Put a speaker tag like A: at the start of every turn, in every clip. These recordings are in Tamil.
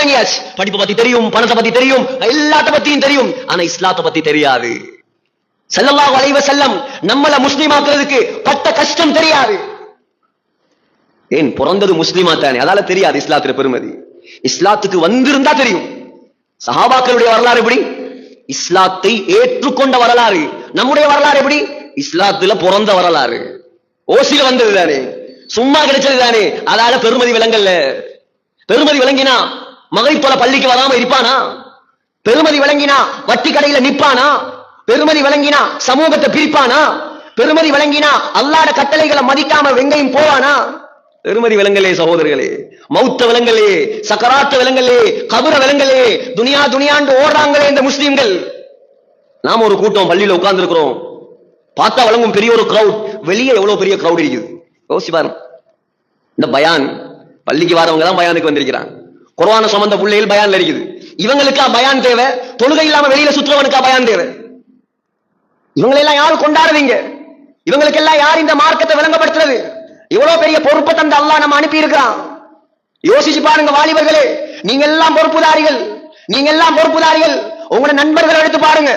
A: விளங்கியாச்சு படிப்பு பத்தி தெரியும் பணத்தை பத்தி தெரியும் எல்லாத்த பத்தியும் தெரியும். ஆனா இஸ்லாத்தை பத்தி தெரியாது. ஸல்லல்லாஹு வளைவ செல்லம் நம்மள முஸ்லீமாக்குறதுக்கு பட்ட கஷ்டம் தெரியாது. ஏன் பிறந்தது முஸ்லீமா தானே? அதால தெரியாது இஸ்லாத்துல பெருமதி. இஸ்லாத்துக்கு வந்திருந்தா தெரியும். சஹாபாக்களுடைய வரலாறு எப்படி? இஸ்லாத்தை ஏற்றுக்கொண்ட வரலாறு. நம்முடைய வரலாறு எப்படி? இஸ்லாத்துல பிறந்த வரலாறு. ஓசில வந்தது தானே. சும்மா கிடைச்சது தானே. அதால பெருமதி விளங்கல்ல பெருமதி விளங்கினா மகை போல பள்ளிக்கு வராம இருப்பானா? பெருமதி விளங்கினா வட்டி கடையில நிப்பானா? பெருமதி விளங்கினா சமூகத்தை பிரிப்பானா? பெருமதி விளங்கினா அல்லாட கட்டளைகளை மதிக்காம வெங்கையும் போவானா? பெருமதி விலங்கலே சகோதரர்களே மௌத்த விலங்கலே சக்கராத்த விலங்கலே கபுர விலங்கலே துனியா துனியாண்டு ஓடுறாங்களே இந்த முஸ்லிம்கள். நாம ஒரு கூட்டம் பள்ளியில உட்கார்ந்து இருக்கிறோம் பார்த்தா வழங்கும் பெரிய ஒரு கிரௌட் வெளியே எவ்வளவு பெரிய கிரௌட் இருக்குது? யோசிச்சு பாருங்க. இந்த பயான் பள்ளிக்கு வரவங்க தான் பயானுக்கு வந்திருக்கிறாங்க. குர்ஆன சம்பந்த பிள்ளைகள் பயான் இருக்குது இவங்களுக்கா பயான் தேவை? தொழுகை இல்லாம வெளியில சுற்றுறவனுக்கா பயான் தேவை? இவங்களெல்லாம் யாரும் கொண்டாடுவீங்க? இவங்களுக்கெல்லாம் யார் இந்த மார்க்கத்தை விளங்கப்படுத்துறது? இவ்வளவு பெரிய பொறுப்பை தந்த அல்லாஹ் நம்ம அனுப்பி இருக்கிறான் யோசிச்சு பாருங்க வாலிபர்களே நீங்க எல்லாம் பொறுப்புதாரிகள். நீங்க எல்லாம் பொறுப்புதாரிகள். உங்களோட நண்பர்கள் எடுத்து பாருங்க.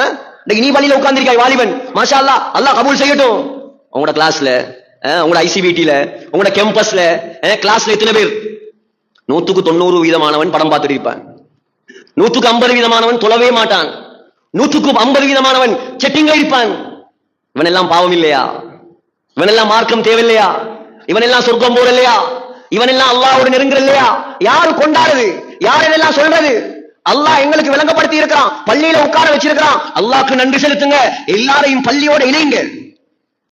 A: ஆ? இன்னைக்கு நீ பள்ளியில உட்கார்ந்திருக்காய் வாலிபன். மாஷா அல்லா அல்லா கபூல் செய்யட்டும். உங்களோட கிளாஸ்ல உங்களோட ஐசிபிடியில உங்களோட கேம்பஸ்ல கிளாஸ்ல எத்தனை பேர்? நூத்துக்கு தொண்ணூறு வீதமானவன் படம் பார்த்துட்டு இருப்பான் நூத்துக்கு ஐம்பது வீதமானவன் தொழவே மாட்டான். நூற்றுக்கு ஐம்பது வீதமானவன் செட்டிங்க இருப்பான். இவனெல்லாம் பாவம் இல்லையா? இவனெல்லாம் மார்க்கம் தேவையில்லையா? இவனெல்லாம் சொர்க்கம் போறலையா இவனெல்லாம் அல்லாஹ்வோட நெருங்குற இல்லையா? யாரு கொண்டாடுது? யார் இதெல்லாம் சொல்றது? அல்லாஹ் எங்களுக்கு விளங்கப்படுத்தி இருக்கிறான். பள்ளியில உட்கார வச்சிருக்கிறான். அல்லாஹ்க்கு நன்றி செலுத்துங்க. எல்லாரையும் பள்ளியோட இணைங்க.